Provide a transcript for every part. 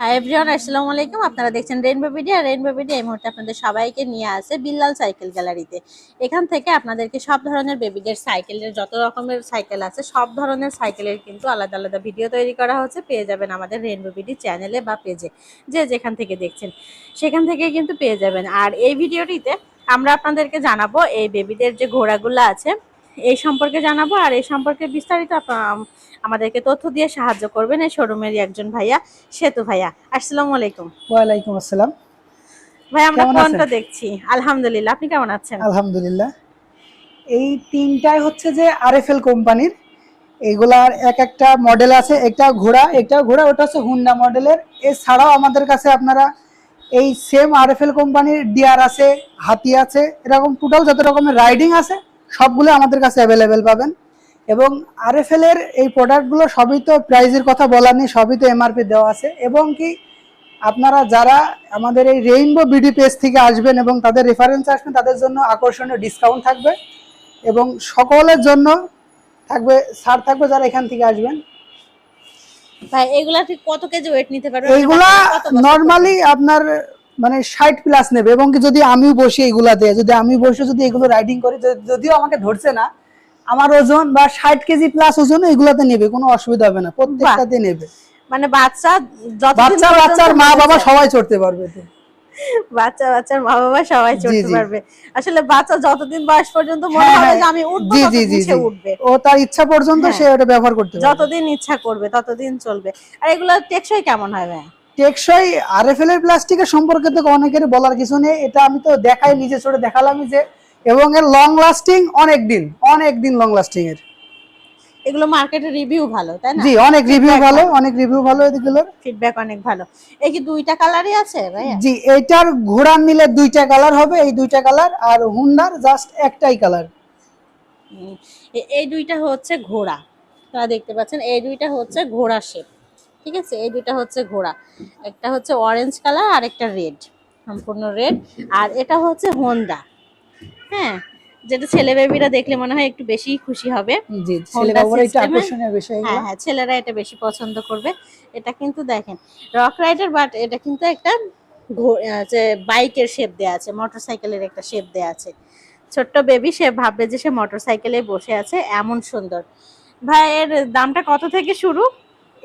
Hi everyone আলাইকুম। আপনারা দেখছেন রেইনবো ভিডিও রেইনবো ভিডিও এই মুহূর্তে আপনাদের সবাইকে নিয়ে আসে বিল্লাল সাইকেল গ্যালারিতে এখান থেকে আপনাদেরকে সব ধরনের বেবিদের সাইকেলের যত রকমের সাইকেল আছে, সব ধরনের সাইকেলের কিন্তু আলাদা আলাদা ভিডিও তৈরি করা হচ্ছে। পেয়ে যাবেন আমাদের রেইনবো ভিডিও চ্যানেলে বা পেজে যে যেখান থেকে দেখছেন, সেখান থেকে কিন্তু পেয়ে যাবেন। আর এই ভিডিওটিতে আমরা আপনাদেরকে জানাব এই বেবিদের যে ঘোড়াগুলো আছে এই সম্পর্কে জানাব আর এই সম্পর্কে বিস্তারিত আমাদেরকে তথ্য দিয়ে সাহায্য করবেন এই শোরুমেরই একজন ভাইয়া সেতু ভাইয়া। আসসালামু আলাইকুম। ওয়ালাইকুম আসসালাম। ভাই আমরা? কোনটা দেখছি। আলহামদুলিল্লাহ আপনি কেমন আছেন? আলহামদুলিল্লাহ। এই তিনটাই হচ্ছে যে আরএফএল কোম্পানির। এগুলার এক একটা মডেল আছে একটা ঘোড়া একটা ঘোড়া ওটা হচ্ছে হুন্ডা মডেলের এছাড়াও আমাদের কাছে আপনারা এই সেম আরএফএল কোম্পানির ডিআর আছে হাতি আছে এরকম টোটাল যত রকমের রাইডিং আছে সবগুলো আমাদের কাছে অ্যাভেলেবেল পাবেন। এবং আরএফএল এর এই প্রোডাক্টগুলো সবই তো প্রাইজের কথা বলার নেই সবই তো এমআরপি দেওয়া আছে। এবং কি আপনারা যারা আমাদের এই রেইনবো বিডি পেজ থেকে আসবেন এবং তাদের রেফারেন্স আসবেন তাদের জন্য আকর্ষণীয় ডিসকাউন্ট থাকবে। এবং সকলের জন্য থাকবে ছাড় থাকবে যারা এখান থেকে আসবেন। ভাই এগুলা ঠিক কত কেজি ওয়েট নিতে পারবে? বছর নর্মালি আপনার মানে ষাট প্লাস নেবে এবং কি যদি আমিও বসি এগুলাতে যদি আমি বসে যদি এগুলো রাইডিং করি যদিও আমাকে ধরছে না আমার ওজন বা ষাট কেজি প্লাস ওজন এগুলাতে নেবে কোনো অসুবিধা হবে না প্রত্যেকটাতে নেবে। মানে বাচ্চা যতদিন বাচ্চা বাচ্চার মা বাবা সবাই চড়তে পারবে বাচ্চা বাচ্চার মা বাবা সবাই চড়তে পারবে। আসলে বাচ্চা যতদিন বয়স পর্যন্ত মনে হ্যাঁ, হবে হ্যাঁ। যে আমি উঠবো জি জি ততদিন সে উঠবে। ও তার ইচ্ছা পর্যন্ত হ্যাঁ। সে ওটা ব্যবহার করতে পারবে। যতদিন ইচ্ছা করবে ততদিন চলবে। আর এগুলো টেকসই কেমন হয় ভাই? টেকসই আর আরএফএল এর প্লাস্টিকের সম্পর্কে তো অনেকের বলার কিছু নেই। এটা আমি তো দেখাই নিজে চড়ে দেখালামই যে এবং এর লং লাস্টিং অনেক দিন অনেক দিন লং লাস্টিং এর। এগুলো মার্কেটের রিভিউ ভালো তাই না? জি অনেক রিভিউ ভালো। অনেক রিভিউ ভালো এগুলোর ফিডব্যাক অনেক ভালো। এই কি দুইটা কালারই আছে ভাইয়া? জি এইটার ঘোড়ার নিলে দুইটা কালার হবে এই দুইটা কালার আর হুন্ডার জাস্ট একটাই কালার এই দুইটা হচ্ছে ঘোড়া। আপনারা দেখতে পাচ্ছেন এই দুইটা হচ্ছে ঘোড়া শেপ ঠিক আছে? এই দুইটা হচ্ছে ঘোড়া। একটা হচ্ছে অরেঞ্জ কালার আর একটা রেড সম্পূর্ণ রেড আর এটা হচ্ছে হোন্ডা হ্যাঁ? যেটা ছেলে বেবিরা দেখলে মনে হয় একটু বেশি খুশি হবে। হ্যাঁ হ্যাঁ ছেলেরা এটা বেশি পছন্দ করবে। এটা কিন্তু দেখেন রক রাইডার বাট এটা কিন্তু একটা যে বাইকের শেপ দেয়া আছে মোটরসাইকেলের একটা শেপ দেয়া আছে। ছোট্ট বেবি সে ভাববে যে সে মোটরসাইকেলে বসে আছে এমন সুন্দর। ভাই এর দামটা কত থেকে শুরু?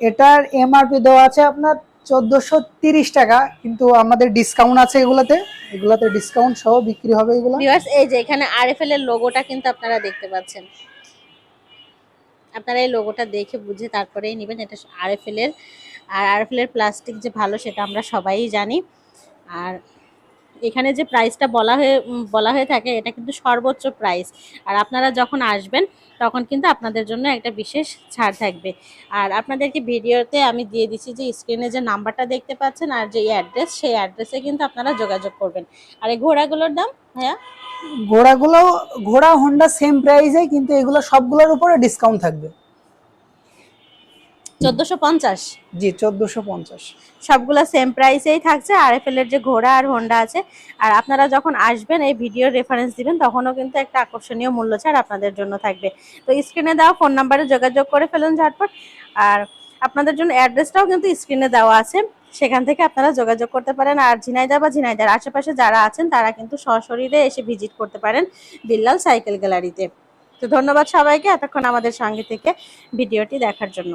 এটার এমআরপি দেওয়া আছে আপনার চোদ্দশো তিরিশ টাকা, কিন্তু আমাদের ডিসকাউন্ট আছে এগুলাতে। এগুলাতে ডিসকাউন্ট সহ বিক্রি হবে এগুলো। এই যে এখানে আরএফএল এর লোগোটা কিন্তু আপনারা দেখতে পাচ্ছেন। আপনারা এই লোগোটা দেখে বুঝে তারপরেই নেবেন, এটা আর আরএফএল এর। আর আর আরএফএল এর প্লাস্টিক যে ভালো, সেটা আমরা সবাই জানি। আর এখানে যে প্রাইসটা বলা হয়ে বলা হয়ে থাকে, এটা কিন্তু সর্বোচ্চ প্রাইস আর আপনারা যখন আসবেন, তখন কিন্তু আপনাদের জন্য একটা বিশেষ ছাড় থাকবে। আর আপনাদেরকে ভিডিওতে আমি দিয়ে দিচ্ছি যে স্ক্রিনে যে নাম্বারটা দেখতে পাচ্ছেন আর যে অ্যাড্রেস সেই অ্যাড্রেসে কিন্তু আপনারা যোগাযোগ করবেন। আর এই ঘোড়াগুলোর দাম হ্যাঁ ঘোড়াগুলো, ঘোড়া হন্ডা সেম প্রাইসে কিন্তু এগুলো সবগুলোর উপরে ডিসকাউন্ট থাকবে। চোদ্দোশো পঞ্চাশ। জি চোদ্দশো পঞ্চাশ। সবগুলো সেম প্রাইসেই থাকছে আর এফ এর যে ঘোড়া আর হোন্ডা আছে। আর আপনারা যখন আসবেন এই ভিডিওর রেফারেন্স দিবেন তখনও কিন্তু একটা আকর্ষণীয় মূল্য ছাড় আপনাদের জন্য থাকবে। তো স্ক্রিনে দেওয়া ফোন নাম্বারে যোগাযোগ করে ফেলুন ঝটপট। আর আপনাদের জন্য অ্যাড্রেসটাও কিন্তু স্ক্রিনে দেওয়া আছে। সেখান থেকে আপনারা যোগাযোগ করতে পারেন। আর ঝিনাইদা বা ঝিনাইদার আশেপাশে যারা আছেন তারা কিন্তু সশরীরে এসে ভিজিট করতে পারেন বিল্লাল সাইকেল গ্যালারিতে তো। ধন্যবাদ সবাইকে এতক্ষণ আমাদের সঙ্গে থেকে ভিডিওটি দেখার জন্য।